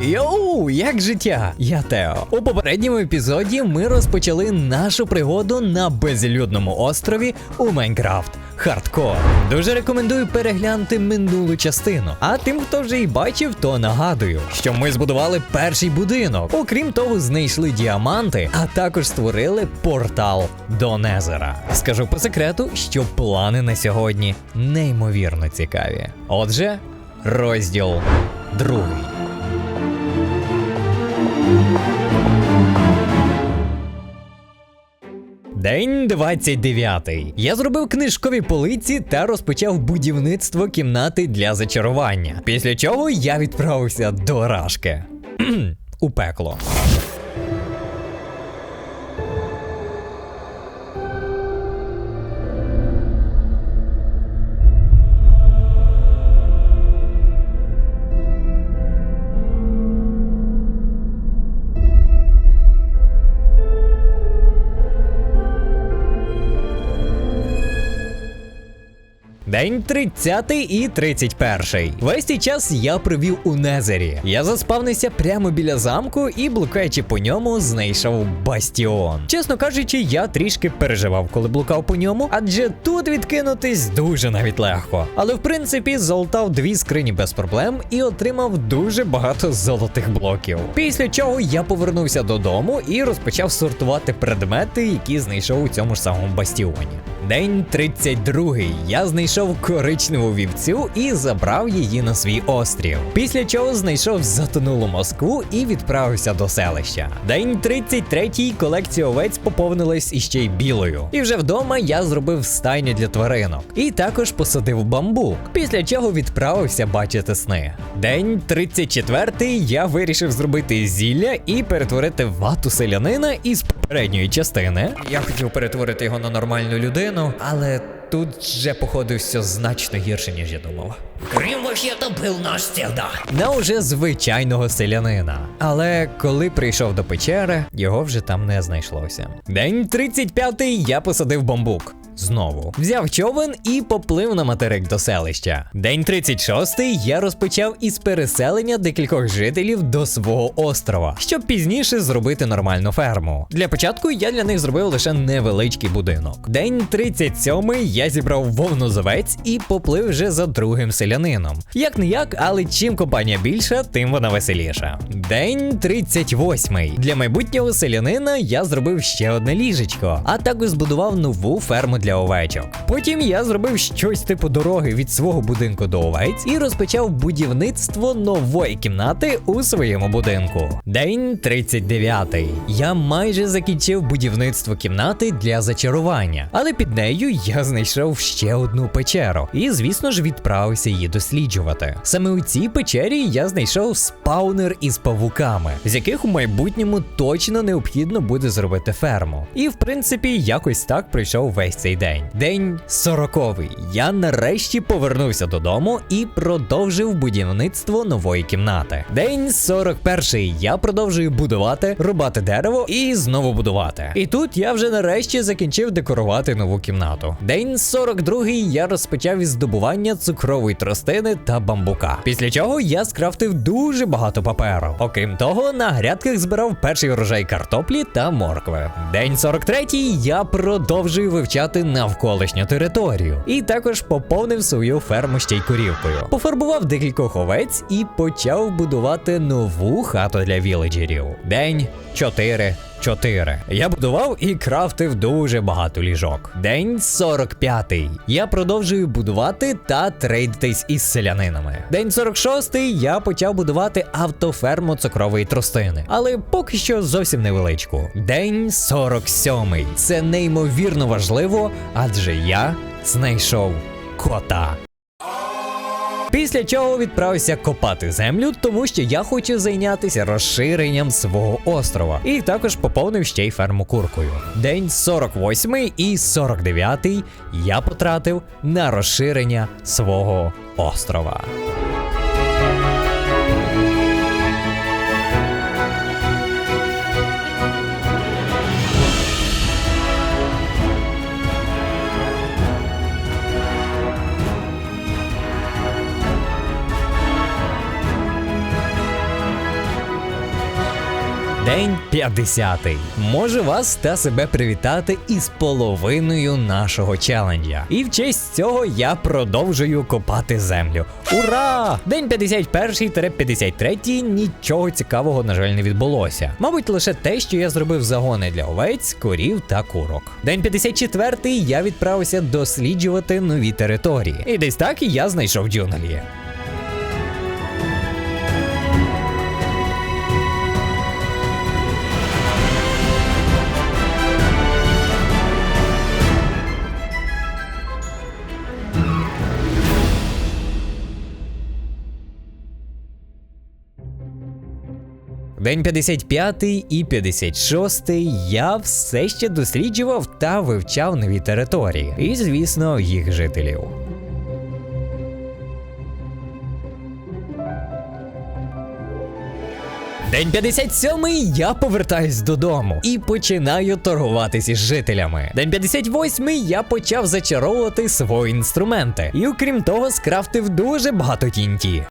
Йоу, як життя? Я Тео. У попередньому епізоді ми розпочали нашу пригоду на безлюдному острові у Майнкрафт. Хардкор. Дуже рекомендую переглянути минулу частину. А тим, хто вже і бачив, то нагадую, що ми збудували перший будинок. Окрім того, знайшли діаманти, а також створили портал до Незера. Скажу по секрету, що плани на сьогодні неймовірно цікаві. Отже, розділ другий. День 29. Я зробив книжкові полиці та розпочав будівництво кімнати для зачарування. Після чого я відправився до Рашки. У пекло. День 30 і 31. Весь цей час я провів у Незері. Я заспавнився прямо біля замку і, блукаючи по ньому, знайшов бастіон. Чесно кажучи, я трішки переживав, коли блукав по ньому, адже тут відкинутись дуже навіть легко. Але в принципі золотав дві скрині без проблем і отримав дуже багато золотих блоків. Після чого я повернувся додому і розпочав сортувати предмети, які знайшов у цьому ж самому бастіоні. День 32. Я знайшов коричневу вівцю і забрав її на свій острів. Після чого знайшов затонулу Москву і відправився до селища. День 33. Колекція овець поповнилась іще й білою. І вже вдома я зробив стайню для тваринок. І також посадив бамбук. Після чого відправився бачити сни. День 34. Я вирішив зробити зілля і перетворити вату селянина із попередньої частини. Я хотів перетворити його на нормальну людину, але тут вже походу все значно гірше, ніж я думав. Крім вообще-то наш всегда. На уже звичайного селянина. Але коли прийшов до печери, його вже там не знайшлося. День 35-й я посадив бамбук. Знову взяв човен і поплив на материк до селища. День 36-й я розпочав із переселення декількох жителів до свого острова, щоб пізніше зробити нормальну ферму. Для початку я для них зробив лише невеличкий будинок. День 37-й я зібрав вовну з овець і поплив вже за другим селянином. Як не як, але чим компанія більша, тим вона веселіша. День 38-й. Для майбутнього селянина я зробив ще одне ліжечко, а також збудував нову ферму для овечок. Потім я зробив щось типу дороги від свого будинку до овець і розпочав будівництво нової кімнати у своєму будинку. День 39. Я майже закінчив будівництво кімнати для зачарування, але під нею я знайшов ще одну печеру і, звісно ж, відправився її досліджувати. Саме у цій печері я знайшов спаунер із павуками, з яких у майбутньому точно необхідно буде зробити ферму. І в принципі, якось так пройшов весь цей день. День сороковий. Я нарешті повернувся додому і продовжив будівництво нової кімнати. День 41. Я продовжую будувати, рубати дерево і знову будувати. І тут я вже нарешті закінчив декорувати нову кімнату. День 42. Я розпочав із здобування цукрової тростини та бамбука. Після чого я скрафтив дуже багато паперу. Окрім того, на грядках збирав перший урожай картоплі та моркви. День 43. Я продовжую вивчати навколишню територію. І також поповнив свою ферму ще й корівкою. Пофарбував декількох овець і почав будувати нову хату для віледжерів. День 4. 4. Я будував і крафтив дуже багато ліжок. День 45. Я продовжую будувати та трейдитись із селянинами. День 46. Я почав будувати автоферму цукрової тростини, але поки що зовсім невеличку. День 47. Це неймовірно важливо, адже я знайшов кота. Після чого відправився копати землю, тому що я хочу зайнятися розширенням свого острова. І також поповнив ще й ферму куркою. День 48 і 49 я потратив на розширення свого острова. 50-й. Можу вас та себе привітати із половиною нашого челенджа. І в честь цього я продовжую копати землю. Ура! День 51-53 нічого цікавого, на жаль, не відбулося. Мабуть, лише те, що я зробив загони для овець, корів та курок. День 54 я відправився досліджувати нові території. І десь так я знайшов джунглі. День 55 і 56 я все ще досліджував та вивчав нові території, і, звісно, їх жителів. День 57 я повертаюсь додому і починаю торгуватися з жителями. День 58 я почав зачаровувати свої інструменти. І окрім того, скрафтив дуже багато TNT.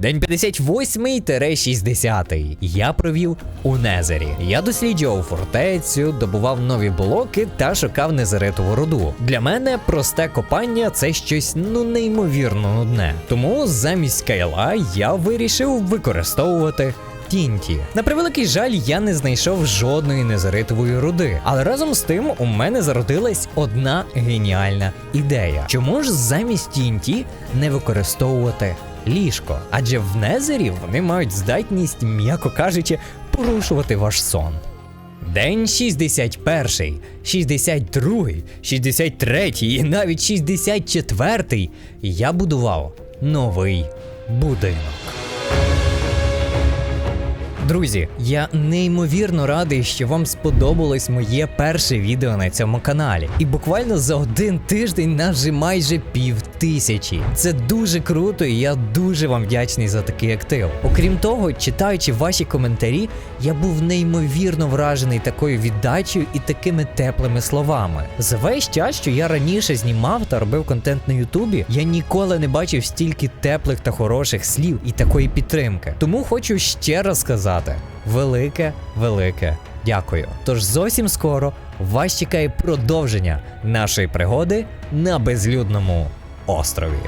День 58-60 я провів у Незері. Я досліджував фортецю, добував нові блоки та шукав незеритову руду. Для мене просте копання це щось ну неймовірно нудне. Тому замість кайла я вирішив використовувати. Тінті. На превеликий жаль, я не знайшов жодної незаритової руди. Але разом з тим у мене зародилась одна геніальна ідея. Чому ж замість Тінті не використовувати ліжко? Адже в Незері вони мають здатність, м'яко кажучи, порушувати ваш сон. День 61, 62, 63 і навіть 64 я будував новий будинок. Друзі, я неймовірно радий, що вам сподобалось моє перше відео на цьому каналі. І буквально за один тиждень нас вже майже пів тисячі. Це дуже круто, і я дуже вам вдячний за такий актив. Окрім того, читаючи ваші коментарі, я був неймовірно вражений такою віддачею і такими теплими словами. За весь час, що я раніше знімав та робив контент на Ютубі, я ніколи не бачив стільки теплих та хороших слів і такої підтримки. Тому хочу ще раз сказати: велике, велике дякую. Тож зовсім скоро вас чекає продовження нашої пригоди на безлюдному острові.